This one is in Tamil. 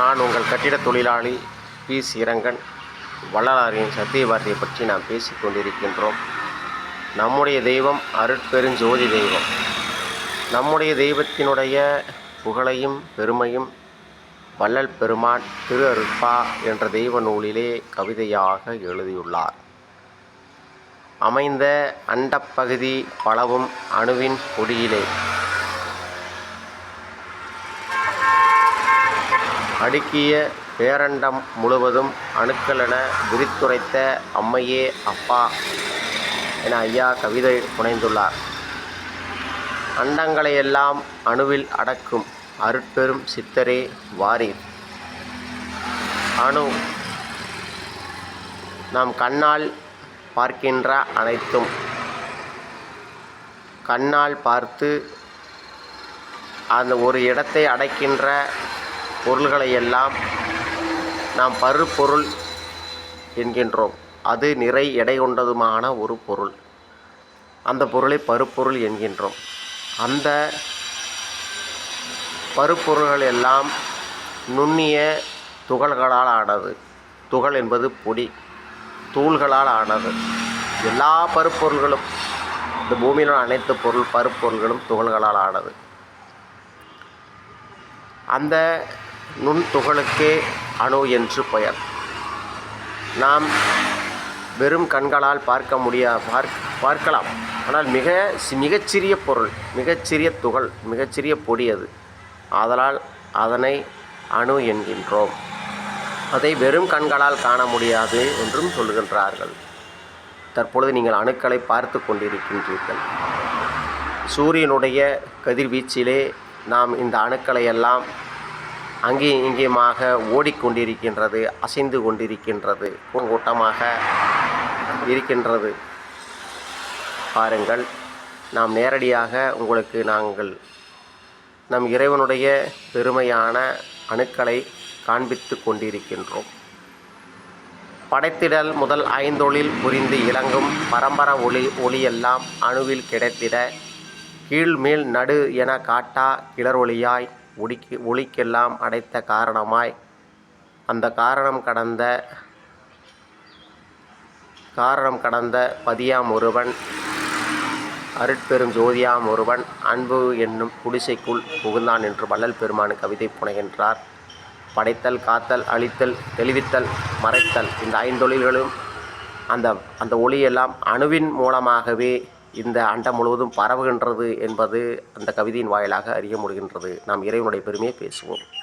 நான் உங்கள் கட்டிடத் தொழிலாளி பி. சிரங்கன் வள்ளலாரின் சத்தியவார்த்தையை பற்றி நாம் பேசிக்கொண்டிருக்கின்றோம் நம்முடைய தெய்வம் அருட்பெருஞ்சோதி தெய்வம். நம்முடைய தெய்வத்தினுடைய புகழையும் பெருமையும் வள்ளல் பெருமான் திரு அருட்பா என்ற தெய்வ நூலிலே கவிதையாக எழுதியுள்ளார். அமைந்த அண்டப்பகுதி பலவும் அணுவின் கொடியிலே அடுக்கிய பேரண்டம் முழுவதும் அணுக்களென விரித்துரைத்த அம்மையே அப்பா என ஐயா கவிதை புனைந்துள்ளார். அண்டங்களையெல்லாம் அணுவில் அடக்கும் அருட்பெரும் சித்தரே வாரீர் அணு நாம் கண்ணால் பார்க்கின்ற அனைத்தும் கண்ணால் பார்த்து அந்த ஒரு இடத்தை அடைக்கின்ற பொருள்களை எல்லாம் நாம் பருப்பொருள் என்கின்றோம். அது நிறை எடை கொண்டதுமான ஒரு பொருள். அந்த பொருளை பருப்பொருள் என்கின்றோம். அந்த பருப்பொருள்கள் எல்லாம் நுண்ணிய துகள்களால் ஆனது. துகள் என்பது பொடி. தூள்களால் ஆனது. எல்லா பருப்பொருள்களும் இந்த பூமியில் அனைத்து பொருள் பருப்பொருள்களும் துகள்களால் ஆனது. அந்த நுண்துகளுக்கே அணு என்று பெயர். நாம் வெறும் கண்களால் பார்க்க முடியா பார்க் பார்க்கலாம். ஆனால் மிக சி- மிகச்சிறிய பொருள் மிகச்சிறிய துகள் மிகச்சிறிய பொடி அது. ஆதலால் அதனை அணு என்கின்றோம். அதை வெறும் கண்களால் காண முடியாது என்றும் சொல்கின்றார்கள். தற்பொழுது நீங்கள் அணுக்களை பார்த்து கொண்டிருக்கின்றீர்கள். சூரியனுடைய கதிர்வீச்சிலே நாம் இந்த அணுக்களை எல்லாம் அங்கே இங்கேயுமாக ஓடிக்கொண்டிருக்கின்றது அசைந்து கொண்டிருக்கின்றது கூட்டமாக இருக்கின்றது. பாருங்கள் நாம் நேரடியாக உங்களுக்கு நாங்கள் நம் இறைவனுடைய பெருமையான அணுக்களை காண்பித்து கொண்டிருக்கின்றோம். படைத்திடல் முதல் ஐந்தொழில் புரிந்து இலங்கும் பரம்பர ஒளி ஒளியெல்லாம் அணுவில் கிடைத்திட கீழ் மேல் நடு என காட்டா கிளரொளியாய் ஒடிக்கு ஒளிக்கெல்லாம் அடைத்த காரணமாய் அந்த காரணம் கடந்த காரணம் கடந்த பதியாம் ஒருவன் அருட்பெரும் ஜோதியாம் ஒருவன் அன்பு என்னும் குடிசைக்குள் புகுந்தான் என்று வள்ளல் பெருமான் கவிதை புனைகின்றார். படைத்தல் காத்தல் அழித்தல் தெளிவித்தல் மறைத்தல் இந்த ஐந்தொழில்களும் அந்த அந்த ஒளியெல்லாம் அணுவின் மூலமாகவே இந்த அண்டம் முழுவதும் பரவுகின்றது என்பது அந்த கவிதையின் வாயிலாக அறிய முடிகின்றது. நாம் இறைவனுடைய பெருமையை பேசுவோம்.